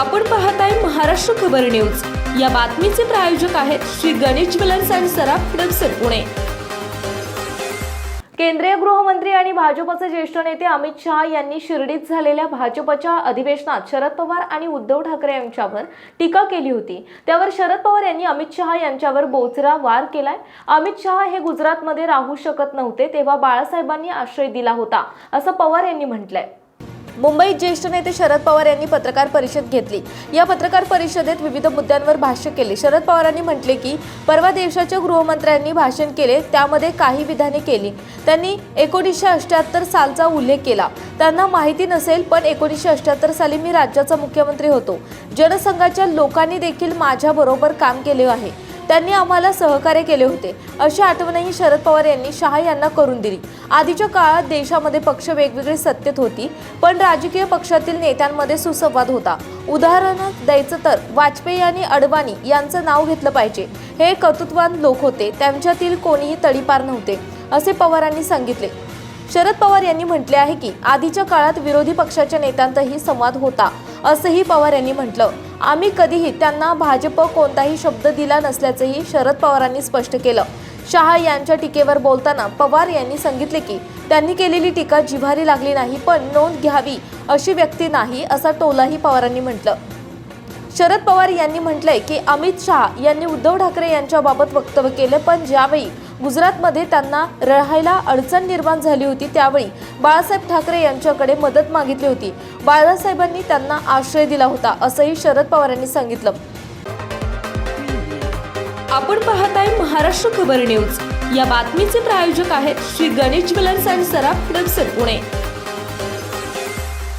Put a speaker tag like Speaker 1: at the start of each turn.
Speaker 1: आपण पाहताय महाराष्ट्र खबर न्यूज. या बातमीचे प्रायोजक आहेत श्री गणेश ज्वेलर्स अँड सराफ हडपसर पुणे. केंद्रीय गृहमंत्री आणि भाजपचे ज्येष्ठ नेते अमित शहा यांनी शिर्डीत झालेल्या भाजपच्या अधिवेशनात शरद पवार आणि उद्धव ठाकरे यांच्यावर टीका केली होती. त्यावर शरद पवार यांनी अमित शहा यांच्यावर बोचरा वार केलाय. अमित शहा हे गुजरातमध्ये राहू शकत नव्हते तेव्हा बाळासाहेबांनी आश्रय दिला होता असं पवार यांनी म्हटलंय. मुंबईत ज्येष्ठ नेते शरद पवार यांनी पत्रकार परिषद घेतली. या पत्रकार परिषदेत विविध मुद्द्यांवर भाष्य केले. शरद पवारांनी म्हटले की परवा देशाच्या गृहमंत्र्यांनी भाषण केले त्यामध्ये काही विधाने केली. त्यांनी एकोणीसशे अष्ट्याहत्तर सालचा उल्लेख केला. त्यांना माहिती नसेल पण एकोणीसशे अष्ट्याहत्तर साली मी राज्याचा मुख्यमंत्री होतो. जनसंघाच्या लोकांनी देखील माझ्याबरोबर काम केले आहे. त्यांनी आम्हाला सहकार्य केले होते. अशी आठवणही शरद पवार यांनी शहा यांना करून दिली. आधीच्या काळात देशामध्ये पक्ष वेगवेगळी सत्तेत होती पण राजकीय पक्षातील नेत्यांमध्ये सुसंवाद होता. उदाहरण द्यायचं तर वाजपेयी आणि अडवाणी यांचं नाव घेतलं पाहिजे. हे कर्तृत्वान लोक होते त्यांच्यातील कोणीही तडीपार नव्हते असे पवारांनी सांगितले. शरद पवार यांनी म्हटले आहे की आधीच्या काळात विरोधी पक्षाच्या नेत्यांतही संवाद होता असंही पवार यांनी म्हटलं. आम्ही कधीही त्यांना भाजप कोणताही शब्द दिला नसल्याचंही शरद पवारांनी स्पष्ट केलं. शहा यांच्या टीकेवर बोलताना पवार यांनी सांगितले की त्यांनी केलेली टीका जिव्हारी लागली नाही पण नोंद घ्यावी अशी व्यक्ती नाही असा टोलाही पवारांनी म्हटलं. शरद पवार यांनी म्हटलंय की अमित शहा यांनी उद्धव ठाकरे यांच्याबाबत वक्तव्य केलं पण ज्यावेळी गुजरातमध्ये त्यांना राहायला अडचण निर्माण झाली होती त्यावेळी बाळासाहेब ठाकरे यांच्याकडे मदत मागितली होती. बाळासाहेबांनी त्यांना आश्रय दिला होता असंही शरद पवारांनी सांगितलं. आपण पाहत आहे महाराष्ट्र खबर न्यूज. या बातमीचे प्रायोजक आहेत Shri Ganesh jewellers and Saraf Pune.